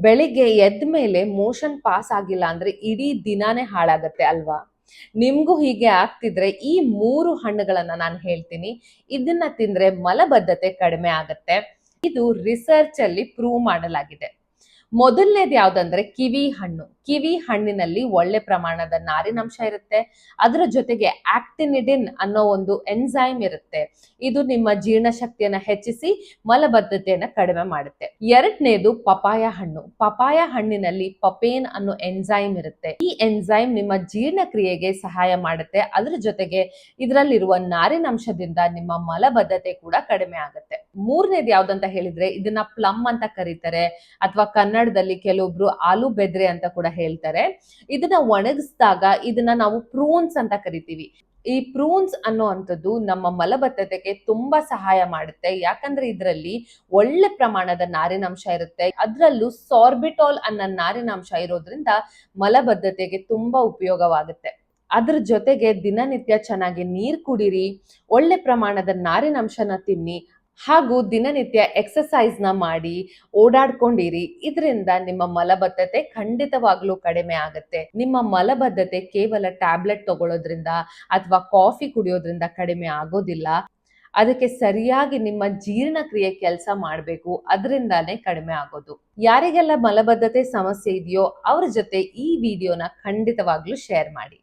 ಬೆಳಿಗ್ಗೆ ಎದ್ದ ಮೇಲೆ ಮೋಷನ್ ಪಾಸ್ ಆಗಿಲ್ಲ ಅಂದ್ರೆ ಇಡೀ ದಿನಾನೇ ಹಾಳಾಗತ್ತೆ ಅಲ್ವಾ? ನಿಮ್ಗೂ ಹೀಗೆ ಆಗ್ತಿದ್ರೆ ಈ ಮೂರು ಹಣ್ಣುಗಳನ್ನ ನಾನು ಹೇಳ್ತೀನಿ. ಇದನ್ನ ತಿಂದ್ರೆ ಮಲಬದ್ಧತೆ ಕಡಿಮೆ ಆಗತ್ತೆ. ಇದು ರಿಸರ್ಚ್ ಅಲ್ಲಿ ಪ್ರೂವ್ ಮಾಡಲಾಗಿದೆ. ಮೊದಲನೇದು ಯಾವ್ದಂದ್ರೆ ಕಿವಿ ಹಣ್ಣು. ಕಿವಿ ಹಣ್ಣಿನಲ್ಲಿ ಒಳ್ಳೆ ಪ್ರಮಾಣದ ನಾರಿನಂಶ ಇರುತ್ತೆ. ಅದರ ಜೊತೆಗೆ ಆಕ್ಟಿನಿಡಿನ್ ಅನ್ನೋ ಒಂದು ಎನ್ಸೈಮ್ ಇರುತ್ತೆ. ಇದು ನಿಮ್ಮ ಜೀರ್ಣಶಕ್ತಿಯನ್ನ ಹೆಚ್ಚಿಸಿ ಮಲಬದ್ಧತೆಯನ್ನ ಕಡಿಮೆ ಮಾಡುತ್ತೆ. ಎರಡನೇದು ಪಪಾಯ ಹಣ್ಣು. ಪಪಾಯ ಹಣ್ಣಿನಲ್ಲಿ ಪಪೇನ್ ಅನ್ನೋ ಎನ್ಸೈಮ್ ಇರುತ್ತೆ. ಈ ಎನ್ಸೈಮ್ ನಿಮ್ಮ ಜೀರ್ಣಕ್ರಿಯೆಗೆ ಸಹಾಯ ಮಾಡುತ್ತೆ. ಅದರ ಜೊತೆಗೆ ಇದರಲ್ಲಿರುವ ನಾರಿನಾಂಶದಿಂದ ನಿಮ್ಮ ಮಲಬದ್ಧತೆ ಕೂಡ ಕಡಿಮೆ ಆಗುತ್ತೆ. ಮೂರನೇದು ಯಾವ್ದಂತ ಹೇಳಿದ್ರೆ ಇದನ್ನ ಪ್ಲಮ್ ಅಂತ ಕರೀತಾರೆ, ಅಥವಾ ಕನ್ನಡದಲ್ಲಿ ಕೆಲವೊಬ್ರು ಆಲೂ ಬೆದ್ರೆ ಅಂತ ಕೂಡ ಹೇಳ್ತಾರೆ. ಇದನ್ನ ಒಣಗಿಸಿದಾಗ ಇದನ್ನ ನಾವು ಪ್ರೂನ್ಸ್ ಅಂತ ಕರಿತೀವಿ. ಈ ಪ್ರೂನ್ಸ್ ಅನ್ನೋ ಅಂಥದ್ದು ನಮ್ಮ ಮಲಬದ್ಧತೆಗೆ ತುಂಬಾ ಸಹಾಯ ಮಾಡುತ್ತೆ. ಯಾಕಂದ್ರೆ ಇದರಲ್ಲಿ ಒಳ್ಳೆ ಪ್ರಮಾಣದ ನಾರಿನಂಶ ಇರುತ್ತೆ. ಅದರಲ್ಲೂ ಸಾರ್ಬಿಟಾಲ್ ಅನ್ನೋ ನಾರಿನಾಂಶ ಇರೋದ್ರಿಂದ ಮಲಬದ್ಧತೆಗೆ ತುಂಬಾ ಉಪಯೋಗವಾಗುತ್ತೆ. ಅದ್ರ ಜೊತೆಗೆ ದಿನನಿತ್ಯ ಚೆನ್ನಾಗಿ ನೀರ್ ಕುಡಿರಿ, ಒಳ್ಳೆ ಪ್ರಮಾಣದ ನಾರಿನಂಶನ ತಿನ್ನಿ ಹಾಗೂ ದಿನನಿತ್ಯ ಎಕ್ಸಸೈಸ್ನ ಮಾಡಿ ಓಡಾಡ್ಕೊಂಡಿರಿ. ಇದರಿಂದ ನಿಮ್ಮ ಮಲಬದ್ಧತೆ ಖಂಡಿತವಾಗ್ಲೂ ಕಡಿಮೆ ಆಗುತ್ತೆ. ನಿಮ್ಮ ಮಲಬದ್ಧತೆ ಕೇವಲ ಟ್ಯಾಬ್ಲೆಟ್ ತಗೊಳ್ಳೋದ್ರಿಂದ ಅಥವಾ ಕಾಫಿ ಕುಡಿಯೋದ್ರಿಂದ ಕಡಿಮೆ ಆಗೋದಿಲ್ಲ. ಅದಕ್ಕೆ ಸರಿಯಾಗಿ ನಿಮ್ಮ ಜೀರ್ಣಕ್ರಿಯೆ ಕೆಲಸ ಮಾಡಬೇಕು. ಅದರಿಂದಾನೇ ಕಡಿಮೆ ಆಗೋದು. ಯಾರಿಗೆಲ್ಲ ಮಲಬದ್ಧತೆ ಸಮಸ್ಯೆ ಇದೆಯೋ ಅವ್ರ ಜೊತೆ ಈ ವಿಡಿಯೋನ ಖಂಡಿತವಾಗ್ಲೂ ಶೇರ್ ಮಾಡಿ.